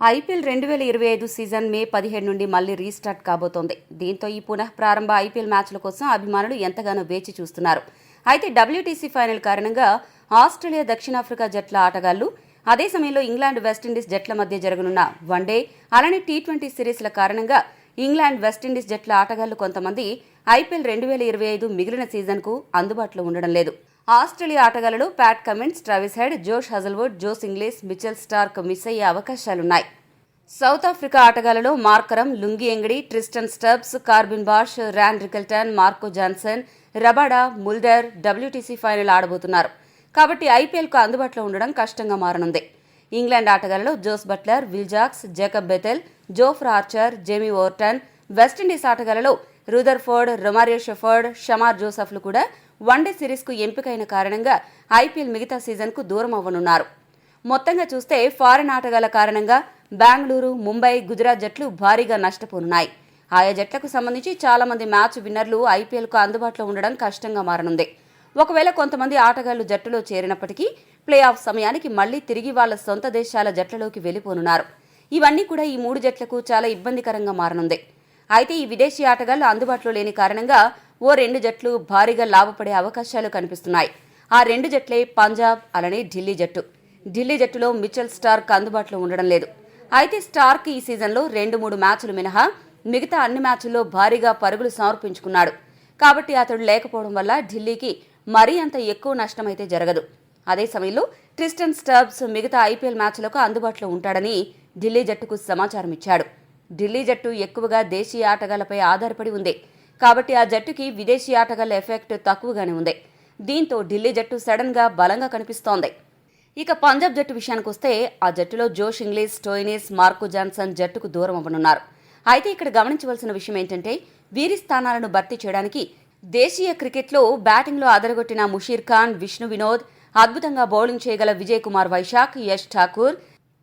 IPL రెండు వేల ఇరవై ఐదు సీజన్ మే పదిహేడు నుండి మళ్ళీ రీస్టార్ట్ కాబోతోంది. దీంతో ఈ పునః ప్రారంభ ఐపీఎల్ మ్యాచ్ల కోసం అభిమానులు ఎంతగానో వేచి చూస్తున్నారు. అయితే డబ్ల్యూటీసీ ఫైనల్ కారణంగా ఆస్ట్రేలియా దక్షిణాఫ్రికా జట్ల ఆటగాళ్ళు అదే సమయంలో ఇంగ్లాండ్ వెస్టిండీస్ జట్ల మధ్య జరగనున్న వన్డే అలానే టీ ట్వంటీ సిరీస్ల కారణంగా ఇంగ్లాండ్ వెస్టిండీస్ జట్ల ఆటగాళ్ళు కొంతమంది ఐపీఎల్ రెండు వేల ఇరవై ఐదు మిగిలిన సీజన్కు అందుబాటులో ఉండడం లేదు. ఆస్ట్రేలియా ఆటగాళ్ళు Pat Cummins Travis Head Josh Hazlewood Jos Inglis Mitchell Starc miss అయ్యే అవకాశాలున్నాయి. South Africa ఆటగాళ్ళలో Markram Lungi Ngidi Tristan Stubbs Corbin Bosch Ryan Rickelton Marco Jansen Rabada Mulder WTC final ఆడబోతున్నారు. కాబట్టి ఐపీఎల్కు అందుబాటులో ఉండడం కష్టంగా మారనుంది. England ఆటగాళ్ళలో Jos Buttler Will Jacks Jacob Bethell Jofra Archer Jamie Overton West Indies ఆటగాళ్ళలో Rutherford Romario Shepherd Shamar జోసఫ్లు కూడా one day సిరీస్కు ఎంపికైన కారణంగా ఐపీఎల్ మిగతా సీజన్కు దూరం అవ్వనున్నారు. మొత్తంగా చూస్తే ఫారెన్ ఆటగాళ్ళ కారణంగా బెంగళూరు ముంబై గుజరాత్ జట్లు భారీగా నష్టపోనున్నాయి. ఆయా జట్లకు సంబంధించి చాలామంది మ్యాచ్ విన్నర్లు ఐపీఎల్కు అందుబాటులో ఉండడం కష్టంగా మారనుంది. ఒకవేళ కొంతమంది ఆటగాళ్ళు జట్టులో చేరినప్పటికీ ప్లే ఆఫ్ సమయానికి మళ్ళీ తిరిగి వాళ్ళ సొంత దేశాల జట్లలోకి వెళ్ళిపోనున్నారు ఇవన్నీ కూడా ఈ మూడు జట్లకు చాలా ఇబ్బందికరంగా మారనుంది. అయితే ఈ విదేశీ ఆటగాళ్ళు అందుబాటులో లేని కారణంగా ఓ రెండు జట్లు భారీగా లాభపడే అవకాశాలు కనిపిస్తున్నాయి. ఆ రెండు జట్లే పంజాబ్ అలానే ఢిల్లీ జట్టు. ఢిల్లీ జట్టులో మిచెల్ స్టార్క్ అందుబాటులో ఉండడం లేదు. అయితే స్టార్క్ ఈ సీజన్లో రెండు మూడు మ్యాచ్లు మినహా మిగతా అన్ని మ్యాచ్ల్లో భారీగా పరుగులు సమర్పించుకున్నాడు. కాబట్టి అతడు లేకపోవడం వల్ల ఢిల్లీకి మరీ అంత ఎక్కువ నష్టమైతే జరగదు. అదే సమయంలో ట్రిస్టన్ స్టబ్స్ మిగతా ఐపీఎల్ మ్యాచ్లకు అందుబాటులో ఉంటాడని ఢిల్లీ జట్టుకు సమాచారం ఇచ్చాడు ఢిల్లీ జట్టు ఎక్కువగా దేశీయ ఆటగాళ్ళపై ఆధారపడి ఉంది. కాబట్టి ఆ జట్టుకి విదేశీ ఆటగాళ్ళ ఎఫెక్ట్ తక్కువగానే ఉంది. దీంతో ఢిల్లీ జట్టు సడన్గా బలంగా కనిపిస్తోంది. ఇక పంజాబ్ జట్టు విషయానికి వస్తే ఆ జట్టులో జోష్ ఇంగ్లీష్ టోయినిస్ మార్కు జాన్సన్ జట్టుకు దూరం అవ్వనున్నారు. అయితే ఇక్కడ గమనించవలసిన విషయం ఏంటంటే వీరి స్థానాలను భర్తీ చేయడానికి దేశీయ క్రికెట్లో బ్యాటింగ్లో అదరగొట్టిన ముషీర్ ఖాన్ విష్ణు వినోద్ అద్భుతంగా బౌలింగ్ చేయగల విజయ్ కుమార్ వైశాఖ్ యష్ ఠాకూర్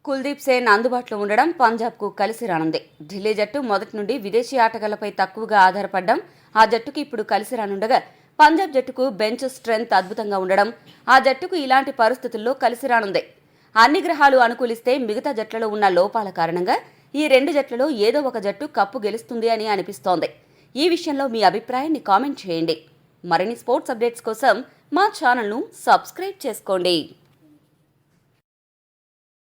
కుల్దీప్ సేన్ అందుబాటులో ఉండడం పంజాబ్కు కలిసి రానుంది. ఢిల్లీ జట్టు మొదటి నుండి విదేశీ ఆటగాళ్ళపై తక్కువగా ఆధారపడడం ఆ జట్టుకు ఇప్పుడు కలిసి రానుండగా పంజాబ్ జట్టుకు బెంచ్ స్ట్రెంగ్త్ అద్భుతంగా ఉండడం ఆ జట్టుకు ఇలాంటి పరిస్థితుల్లో కలిసి రానుంది. అన్ని గ్రహాలు అనుకూలిస్తే మిగతా జట్లలో ఉన్న లోపాల కారణంగా ఈ రెండు జట్లలో ఏదో ఒక జట్టు కప్పు గెలుస్తుంది అని అనిపిస్తోంది. ఈ విషయంలో మీ అభిప్రాయాన్ని కామెంట్ చేయండి. మరిన్ని స్పోర్ట్స్ అప్డేట్స్ కోసం మా ఛానల్ను సబ్స్క్రైబ్ చేసుకోండి.